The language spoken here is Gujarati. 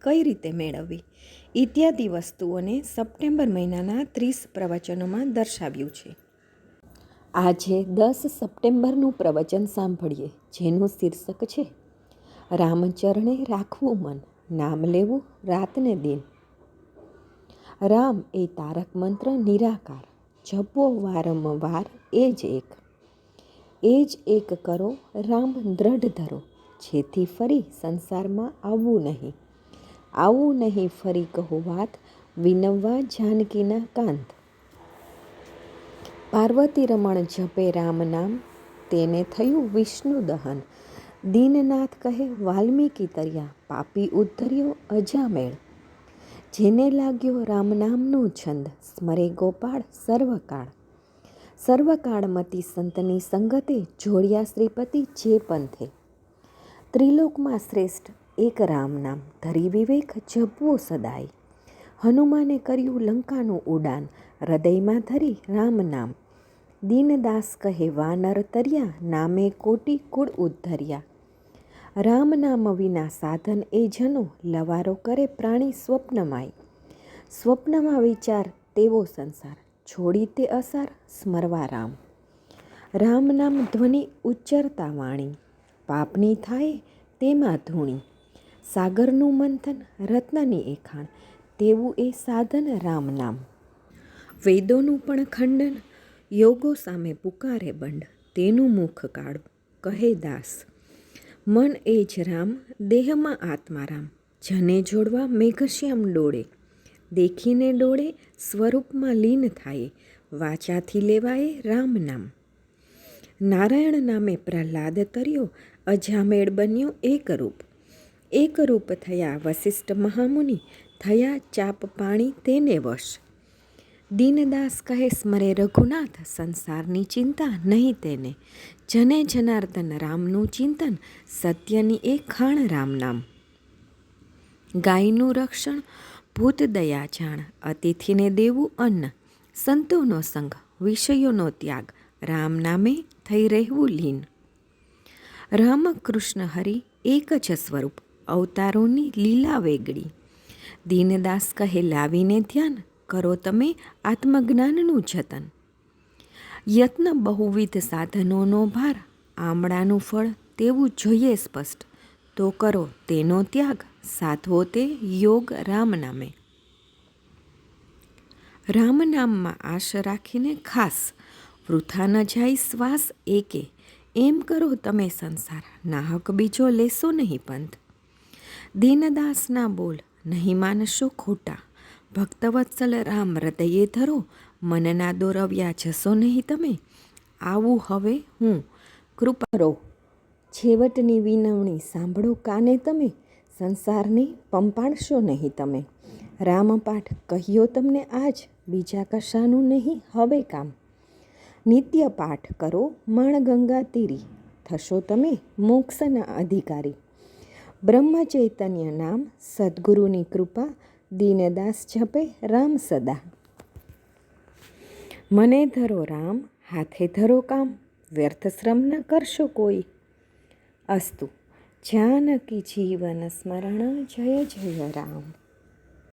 કઈ રીતે મેળવવી? ઇત્યાદિ વસ્તુઓને સપ્ટેમ્બર મહિનાના ત્રીસ પ્રવચનોમાં દર્શાવ્યું છે. આજે દસ સપ્ટેમ્બરનું પ્રવચન સાંભળીએ, જેનું શીર્ષક છે, રામચરણે રાખવું મન, નામ લેવું રાતને દિન. રામ એ તારક મંત્ર નિરાકાર જપો વારંવાર એ જ એક. એ જ એક કરો, રામ દ્રઢ ધરો, જેથી ફરી સંસારમાં આવવું નહીં. આવું નહીં, ફરી કહો વાત વિનવવા જાનકીના કાંત. પાર્વતી રમણ જપે રામ નામ, તેને થયું વિષ્ણુ દહન. દીનનાથ કહે, વાલ્મીકી તર્યા, પાપી ઉદ્ધર્યો અજામેળ. જેને લાગ્યો રામ નામનો છંદ, સ્મરે ગોપાળ સર્વકાળ. સર્વકાળમતી સંતની સંગતે જોડિયા શ્રીપતિ જે પંથે ત્રિલોકમાં શ્રેષ્ઠ એક રામ નામ ધરી વિવેક જપવો સદાય. હનુમાને કર્યું લંકાનું ઉડાન, હૃદયમાં ધરી રામ નામ. દીનદાસ કહે, વાનર તર્યા, નામે કોટી કુળ ઉદ્ધર્યા રામ નામ વિના સાધન એ જનો લવારો કરે પ્રાણી સ્વપ્નમાય. સ્વપ્નમાં વિચાર તેવો સંસાર, છોડી તે અસાર, સ્મરવા રામ. રામ નામ ધ્વનિ ઉચ્ચરતા વાણી, પાપની થાય તેમાં ધૂણી. સાગરનું મંથન રત્નની એખાણ, તેવું એ સાધન રામ નામ. વેદોનું પણ ખંડન, યોગો સામે પુકારે બંડ, તેનું મુખ કાળું, કહે દાસ. મન એ જ રામ, દેહમાં આત્મારામ જને જોડવા મેઘશ્યામ ડોળે. દેખીને ડોળે, સ્વરૂપમાં લીન થાય, વાચાથી લેવાય રામ નામ. નારાયણ નામે પ્રહલાદ તર્યો, અજામેળ બન્યો એકરૂપ એકરૂપ થયા વશિષ્ઠ મહામુનિ, થયા ચાપ પાણી તેને વશ. દીનદાસ કહે, સ્મરે રઘુનાથ, સંસારની ચિંતા નહીં તેને. જને જનાર્દન રામનું ચિંતન, સત્યની એ ખાણ રામ નામ. ગાયનું રક્ષણ, ભૂત દયા જાણ, અતિથિને દેવું અન્ન. સંતોનો સંગ, વિષયોનો ત્યાગ, રામ નામે થઈ રહેવું લીન. રામ કૃષ્ણ હરિ એક જ સ્વરૂપ અવતારોની લીલા વેગળી. દીનદાસ કહે, લાવીને ધ્યાન કરો તમે આત્મજ્ઞાનનું જતન. યત્ન બહુવિધ સાધનોનો ભાર, આમળાનું ફળ તેવું જોઈએ સ્પષ્ટ. તો કરો તેનો ત્યાગ, સાધવો તે યોગ રામ નામે રામ નામમાં આશ રાખીને ખાસ, વૃથા ન જાય શ્વાસ એકે, એમ કરો તમે સંસાર. નાહક બીજો લેશો નહીં પંથ. દીનદાસના બોલ નહીં માનશો ખોટા ભક્તવત્સલ રામ હૃદયે ધરો મનના દોરવ્યા જશો નહીં તમે આવું હવે હું કૃપરો છેવટની વિનવણી સાંભળો કાને તમે? સંસારને પંપાણશો નહીં તમે. રામપાઠ કહ્યો તમને આજ, બીજા કશાનું નહીં હવે કામ. નિત્ય પાઠ કરો, માણગંગા તીરી. થશો તમે મોક્ષના અધિકારી. બ્રહ્મ ચૈતન્ય નામ સદગુરુની કૃપા, દીનદાસ જપે, રામ સદા. મને ધરો રામ, હાથે ધરો કામ, વ્યર્થ શ્રમ ન કરશો કોઈ. અસ્તુ, જાનકી જીવન સ્મરણ, જય જય રામ.